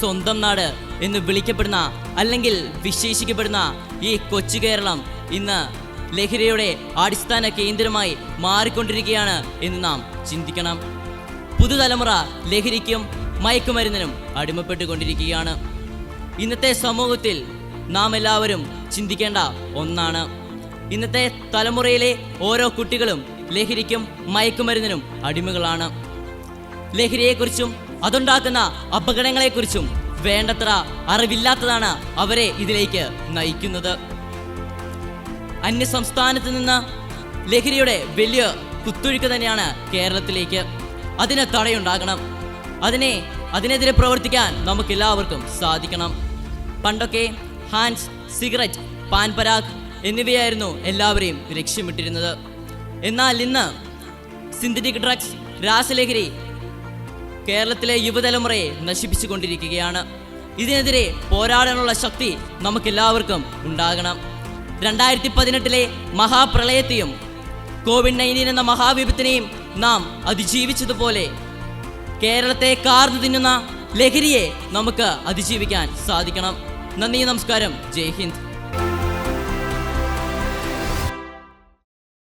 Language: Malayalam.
സ്വന്തം നാട് എന്ന് വിളിക്കപ്പെടുന്ന അല്ലെങ്കിൽ വിശേഷിക്കപ്പെടുന്ന ഈ കൊച്ചു കേരളം ഇന്ന് ലഹരിയുടെ അടിസ്ഥാന കേന്ദ്രമായി മാറിക്കൊണ്ടിരിക്കുകയാണ് എന്ന് നാം ചിന്തിക്കണം. പുതുതലമുറ ലഹരിക്കും മയക്കുമരുന്നിനും അടിമപ്പെട്ടുകൊണ്ടിരിക്കുകയാണ്. ഇന്നത്തെ സമൂഹത്തിൽ നാം എല്ലാവരും ചിന്തിക്കേണ്ട ഒന്നാണ്. ഇന്നത്തെ തലമുറയിലെ ഓരോ കുട്ടികളും ലഹരിക്കും മയക്കുമരുന്നിനും അടിമകളാണ്. ലഹരിയെക്കുറിച്ചും അതുണ്ടാക്കുന്ന അപകടങ്ങളെക്കുറിച്ചും വേണ്ടത്ര അറിവില്ലാത്തതാണ് അവരെ ഇതിലേക്ക് നയിക്കുന്നത്. അന്യ സംസ്ഥാനത്ത് നിന്ന് ലഹരിയുടെ വലിയ കുത്തൊഴുക്ക് തന്നെയാണ് കേരളത്തിലേക്ക്. അതിന് തടയുണ്ടാകണം. അതിനെ അതിനെതിരെ പ്രവർത്തിക്കാൻ നമുക്ക് എല്ലാവർക്കും സാധിക്കണം. പണ്ടൊക്കെ ഹാൻസ് സിഗരറ്റ് പാൻപരാഗ് എന്നിവയായിരുന്നു എല്ലാവരെയും ലക്ഷ്യമിട്ടിരുന്നത്. എന്നാൽ ഇന്ന് സിന്തറ്റിക് ഡ്രഗ്സ് രാസലഹരി കേരളത്തിലെ യുവതലമുറയെ നശിപ്പിച്ചുകൊണ്ടിരിക്കുകയാണ്. ഇതിനെതിരെ പോരാടാനുള്ള ശക്തി നമുക്കെല്ലാവർക്കും ഉണ്ടാകണം. രണ്ടായിരത്തി പതിനെട്ടിലെ മഹാപ്രളയത്തെയും കോവിഡ് നയന്റീൻ എന്ന മഹാവിപത്തിനെയും നാം അതിജീവിച്ചതുപോലെ കേരളത്തെ കാർന്നു തിന്നുന്ന ലഹരിയെ നമുക്ക് അതിജീവിക്കാൻ സാധിക്കണം. നന്ദി നമസ്കാരം. ജയ് ഹിന്ദ്.